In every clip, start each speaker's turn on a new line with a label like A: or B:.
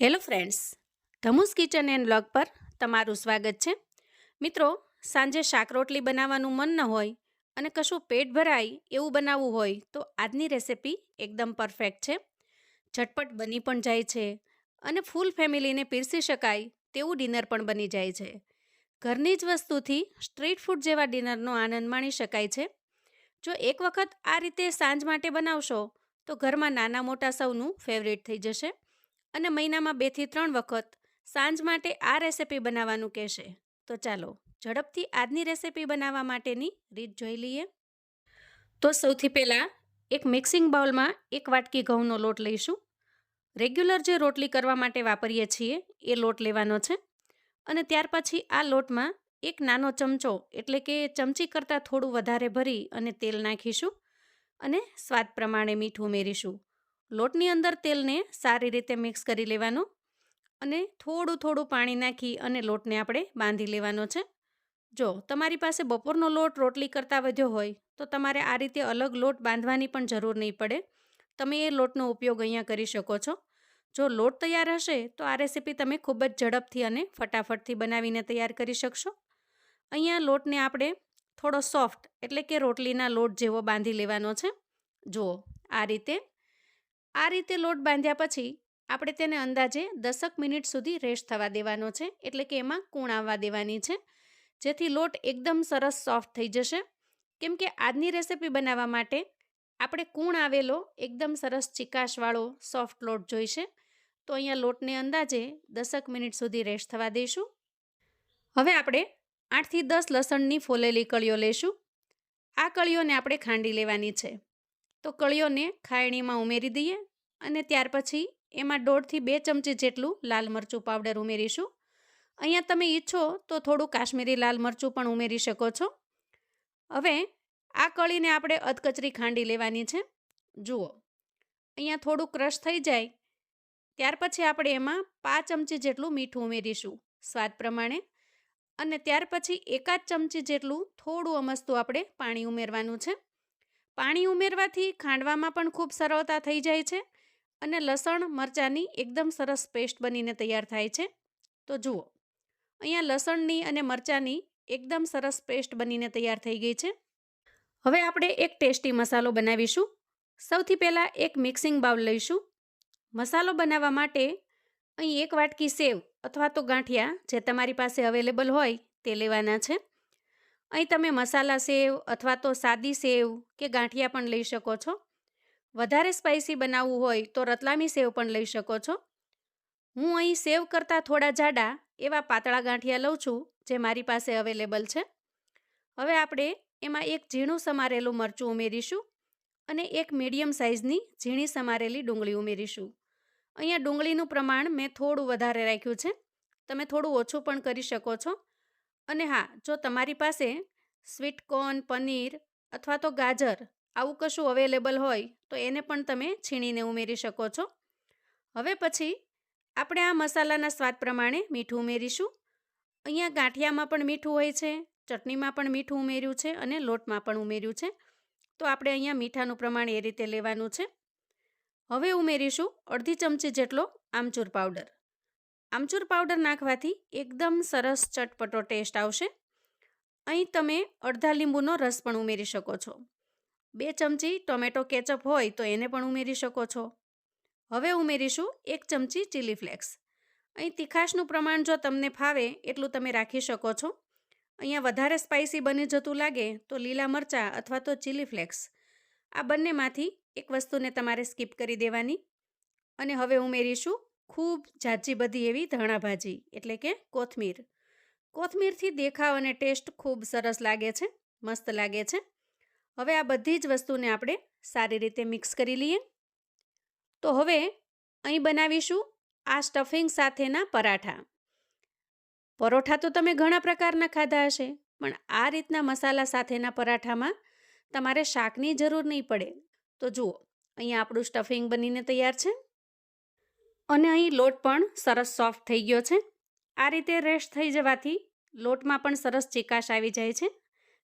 A: Hello friends, ધમુસ kitchen and blog પર તમારું સ્વાગત છે. મિત્રો, સાંજે શાક રોટલી બનાવવાનું મન ન હોય અને કશું પેટ ભરાય એવું બનાવવું હોય તો આજની રેસિપી એકદમ પરફેક્ટ છે. ઝટપટ બની પણ જાય છે અને ફૂલ ફેમિલીને પીરસી શકાય તેવું ડિનર પણ બની જાય છે. ઘરની જ વસ્તુથી સ્ટ્રીટ ફૂડ જેવા ડિનરનો આનંદ માણી શકાય છે. જો એક વખત આ રીતે સાંજ માટે બનાવશો તો ઘરમાં નાના મોટા સૌનું ફેવરેટ થઈ જશે. અને મહિનામાં બેથી ત્રણ વખત સાંજ માટે આ રેસિપી બનાવવાનું કહેશે. તો ચાલો, ઝડપથી આજની રેસિપી બનાવવા માટેની રીત જોઈ લઈએ. તો સૌથી પહેલાં એક મિક્સિંગ બાઉલમાં એક વાટકી ઘઉંનો લોટ લઈશું. રેગ્યુલર જે રોટલી કરવા માટે વાપરીએ છીએ, એ લોટ લેવાનો છે. અને ત્યાર પછી આ લોટમાં એક નાનો ચમચો, એટલે કે ચમચી કરતાં થોડું વધારે ભરી અને તેલ નાખીશું અને સ્વાદ પ્રમાણે મીઠું ઉમેરીશું. લોટની અંદર તેલને સારી રીતે મિક્સ કરી લેવાનું અને થોડું થોડું પાણી નાખી અને લોટને આપણે બાંધી લેવાનો છે. જો તમારી પાસે બપોરનો લોટ રોટલી કરતાં વધ્યો હોય, તો તમારે આ રીતે અલગ લોટ બાંધવાની પણ જરૂર નહીં પડે. તમે એ લોટનો ઉપયોગ અહીંયા કરી શકો છો. જો લોટ તૈયાર હશે, તો આ રેસીપી તમે ખૂબ જ ઝડપથી અને ફટાફટથી બનાવીને તૈયાર કરી શકશો. અહીંયા લોટને આપણે થોડો સોફ્ટ એટલે કે રોટલીના લોટ જેવો બાંધી લેવાનો છે. જુઓ, આ રીતે આ રીતે લોટ બાંધ્યા પછી આપણે તેને અંદાજે દસક મિનિટ સુધી રેસ્ટ થવા દેવાનો છે, એટલે કે એમાં કૂણ આવવા દેવાની છે. જેથી લોટ એકદમ સરસ સોફ્ટ થઈ જશે. કેમ કે આજની રેસિપી બનાવવા માટે આપણે કૂણ આવેલો, એકદમ સરસ ચિકાશવાળો સોફ્ટ લોટ જોઈશે. તો અહીંયા લોટને અંદાજે દસક મિનિટ સુધી રેસ્ટ થવા દઈશું. હવે આપણે આઠથી દસ લસણની ફોલેલી કળીઓ લઈશું. આ કળીઓને આપણે ખાંડી લેવાની છે. તો કળીઓને ખાયણીમાં ઉમેરી દઈએ અને ત્યાર પછી એમાં દોઢથી બે ચમચી જેટલું લાલ મરચું પાવડર ઉમેરીશું. અહીંયા તમે ઈચ્છો તો થોડું કાશ્મીરી લાલ મરચું પણ ઉમેરી શકો છો. હવે આ કળીને આપણે અધકચરી ખાંડી લેવાની છે. જુઓ, અહીંયા થોડું ક્રશ થઈ જાય. ત્યાર પછી આપણે એમાં પાંચ ચમચી જેટલું મીઠું ઉમેરીશું સ્વાદ પ્રમાણે અને ત્યાર પછી એકાદ ચમચી જેટલું થોડું અમસ્તું આપણે પાણી ઉમેરવાનું છે. પાણી ઉમેરવાથી ખાંડવામાં પણ ખૂબ સરળતા થઈ જાય છે અને લસણ, મરચાંની એકદમ સરસ પેસ્ટ બનીને તૈયાર થાય છે. તો જુઓ, અહીંયા લસણની અને મરચાંની એકદમ સરસ પેસ્ટ બનીને તૈયાર થઈ ગઈ છે. હવે આપણે એક ટેસ્ટી મસાલો બનાવીશું. સૌથી પહેલાં એક મિક્સિંગ બાઉલ લઈશું. મસાલો બનાવવા માટે અહીં એક વાટકી સેવ અથવા તો ગાંઠિયા જે તમારી પાસે અવેલેબલ હોય તે લેવાના છે. અહીં તમે મસાલા સેવ અથવા તો સાદી સેવ કે ગાંઠિયા પણ લઈ શકો છો. વધારે સ્પાઇસી બનાવવું હોય તો રતલામી સેવ પણ લઈ શકો છો. હું અહીં સેવ કરતાં થોડા જાડા એવા પાતળા ગાંઠિયા લઉં છું જે મારી પાસે અવેલેબલ છે. હવે આપણે એમાં એક ઝીણું સમારેલું મરચું ઉમેરીશું અને એક મીડિયમ સાઇઝની ઝીણી સમારેલી ડુંગળી ઉમેરીશું. અહીંયા ડુંગળીનું પ્રમાણ મેં થોડું વધારે રાખ્યું છે. તમે થોડું ઓછું પણ કરી શકો છો. અને હા, જો તમારી પાસે સ્વીટ કોર્ન, પનીર અથવા તો ગાજર આવું કશું અવેલેબલ હોય, તો એને પણ તમે છીણીને ઉમેરી શકો છો. હવે પછી આપણે આ મસાલાના સ્વાદ પ્રમાણે મીઠું ઉમેરીશું. અહીંયા ગાંઠિયામાં પણ મીઠું હોય છે, ચટણીમાં પણ મીઠું ઉમેર્યું છે અને લોટમાં પણ ઉમેર્યું છે. તો આપણે અહીંયા મીઠાનું પ્રમાણ એ રીતે લેવાનું છે. હવે ઉમેરીશું અડધી ચમચી જેટલો આમચૂર પાવડર. આમચૂર પાવડર નાખવાથી એકદમ સરસ ચટપટો ટેસ્ટ આવશે. અહીં તમે અડધા લીંબુનો રસ પણ ઉમેરી શકો છો. બે ચમચી ટોમેટો કેચઅપ હોય તો એને પણ ઉમેરી શકો છો. હવે ઉમેરીશું એક ચમચી ચીલી ફ્લેક્સ અહીં તીખાશનું પ્રમાણ જો તમને ફાવે એટલું તમે રાખી શકો છો. અહીંયા વધારે સ્પાઇસી બની જતું લાગે તો લીલા મરચાં અથવા તો ચીલી ફ્લેક્સ આ બંનેમાંથી એક વસ્તુને તમારે સ્કીપ કરી દેવાની. અને હવે ઉમેરીશું ખૂબ ઝાઝી બધી એવી ધાણાભાજી, એટલે કે કોથમીર. કોથમીરથી દેખાવ અને ટેસ્ટ ખૂબ સરસ લાગે છે, મસ્ત લાગે છે. હવે આ બધી જ વસ્તુને આપણે સારી રીતે મિક્સ કરી લઈએ. તો હવે અહીં બનાવીશું આ સ્ટફિંગ સાથેના પરાઠા. પરોઠા તો તમે ઘણા પ્રકારના ખાધા હશે, પણ આ રીતના મસાલા સાથેના પરાઠામાં તમારે શાકની જરૂર નહીં પડે. તો જુઓ, અહીંયા આપણું સ્ટફિંગ બનીને તૈયાર છે. અને અહીં લોટ પણ સરસ સોફ્ટ થઈ ગયો છે. આ રીતે રેસ્ટ થઈ જવાથી લોટમાં પણ સરસ ચિકાશ આવી જાય છે.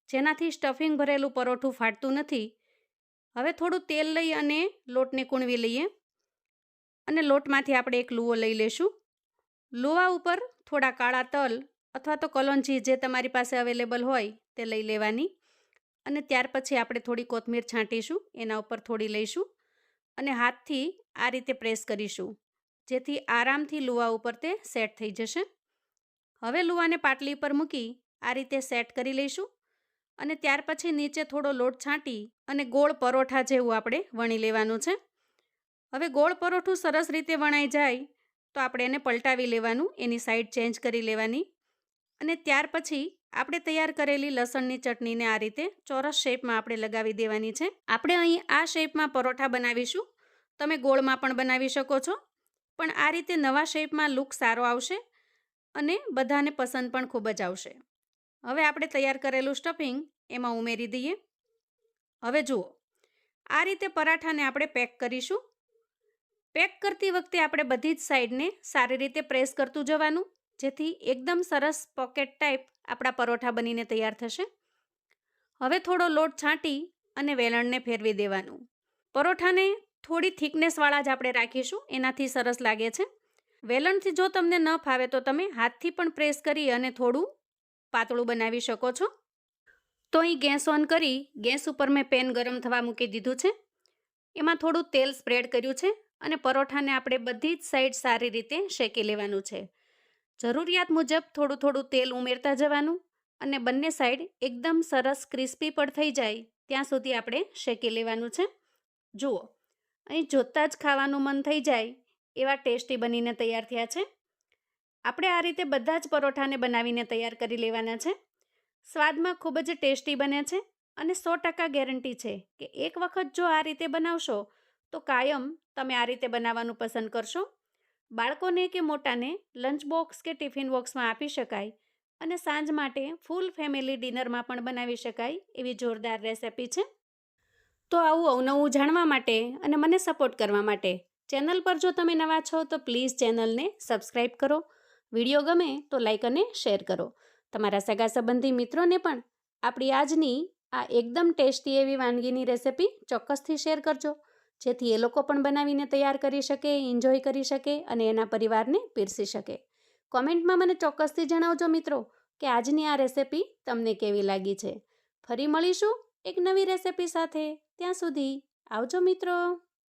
A: જેનાથી સ્ટફિંગ ભરેલું પરોઠું ફાટતું નથી. હવે થોડું તેલ લઈ અને લોટને કૂણવી લઈએ. અને લોટમાંથી આપણે એક લુઓ લઈ લેશું લુવા ઉપર થોડા કાળા તલ અથવા તો કલોંજી જે તમારી પાસે અવેલેબલ હોય તે લઈ લેવાની. અને ત્યાર પછી આપણે થોડી કોથમીર છાંટીશું, એના ઉપર થોડી લઈશું. અને હાથથી આ રીતે પ્રેસ કરીશું. જેથી આરામથી લુવા ઉપર તે સેટ થઈ જશે. હવે લુવાને પાટલી પર મૂકી આ રીતે સેટ કરી લઈશું અને ત્યાર પછી નીચે થોડો લોટ છાંટી અને ગોળ પરોઠા જેવું આપણે વણી લેવાનું છે. હવે ગોળ પરોઠું સરસ રીતે વણાઈ જાય તો આપણે એને પલટાવી લેવાનું, એની સાઈડ ચેન્જ કરી લેવાની અને ત્યાર પછી આપણે તૈયાર કરેલી લસણની ચટણીને આ રીતે ચોરસ શેપમાં આપણે લગાવી દેવાની છે. આપણે અહીં આ શેપમાં પરોઠા બનાવીશું. તમે ગોળમાં પણ બનાવી શકો છો. પણ આ રીતે નવા શેપમાં લુક સારો આવશે અને બધાને પસંદ પણ ખૂબ જ આવશે. હવે આપણે તૈયાર કરેલું સ્ટફિંગ એમાં ઉમેરી દઈએ. હવે જુઓ, આ રીતે પરાઠાને આપણે પેક કરીશું. પેક કરતી વખતે આપણે બધી જ સાઈડને સારી રીતે પ્રેસ કરતું જવાનું, જેથી એકદમ સરસ પોકેટ ટાઈપ આપણા પરોઠા બનીને તૈયાર થશે. હવે થોડો લોટ છાંટી અને વેલણને ફેરવી દેવાનું. પરોઠાને થોડી થિકનેસવાળા જ આપણે રાખીશું, એનાથી સરસ લાગે છે. વેલણથી જો તમને ન ફાવે તો તમે હાથથી પણ પ્રેસ કરી અને થોડું પાતળું બનાવી શકો છો. તો અહીં ગેસ ઓન કરી, ગેસ ઉપર મેં પેન ગરમ થવા મૂકી દીધું છે. એમાં થોડું તેલ સ્પ્રેડ કર્યું છે અને પરોઠાને આપણે બધી જ સાઈડ સારી રીતે શેકી લેવાનું છે. જરૂરિયાત મુજબ થોડું થોડું તેલ ઉમેરતા જવાનું અને બંને સાઈડ એકદમ સરસ ક્રિસ્પી પણ થઈ જાય, ત્યાં સુધી આપણે શેકી લેવાનું છે. જુઓ. અહીં જોતાં જ ખાવાનું મન થઈ જાય એવા ટેસ્ટી બનીને તૈયાર થયા છે. આપણે આ રીતે બધા જ પરોઠાને બનાવીને તૈયાર કરી લેવાના છે. સ્વાદમાં ખૂબ જ ટેસ્ટી બને છે અને સો ટકા ગેરંટી છે કે એક વખત જો આ રીતે બનાવશો તો કાયમ તમે આ રીતે બનાવવાનું પસંદ કરશો. બાળકોને કે મોટાને લંચ બોક્સ કે ટિફિન બોક્સમાં આપી શકાય અને સાંજ માટે ફૂલ ફેમિલી ડિનરમાં પણ બનાવી શકાય એવી જોરદાર રેસિપી છે. તો આવું અવનવું જાણવા માટે અને મને સપોર્ટ કરવા માટે. ચેનલ પર જો તમે નવા છો તો પ્લીઝ ચેનલને સબસ્ક્રાઈબ કરો. વીડિયો ગમે તો લાઇક અને શેર કરો. તમારા સગા સંબંધી મિત્રોને પણ આપણી આજની આ એકદમ ટેસ્ટી એવી વાનગીની રેસિપી ચોક્કસથી શેર કરજો. જેથી એ લોકો પણ બનાવીને તૈયાર કરી શકે એન્જોય કરી શકે અને એના પરિવારને પીરસી શકે. કોમેન્ટમાં મને ચોક્કસથી જણાવજો મિત્રો કે આજની આ રેસિપી તમને કેવી લાગી છે. ફરી મળીશું એક નવી રેસિપી સાથે. ત્યાં સુધી આવજો મિત્રો.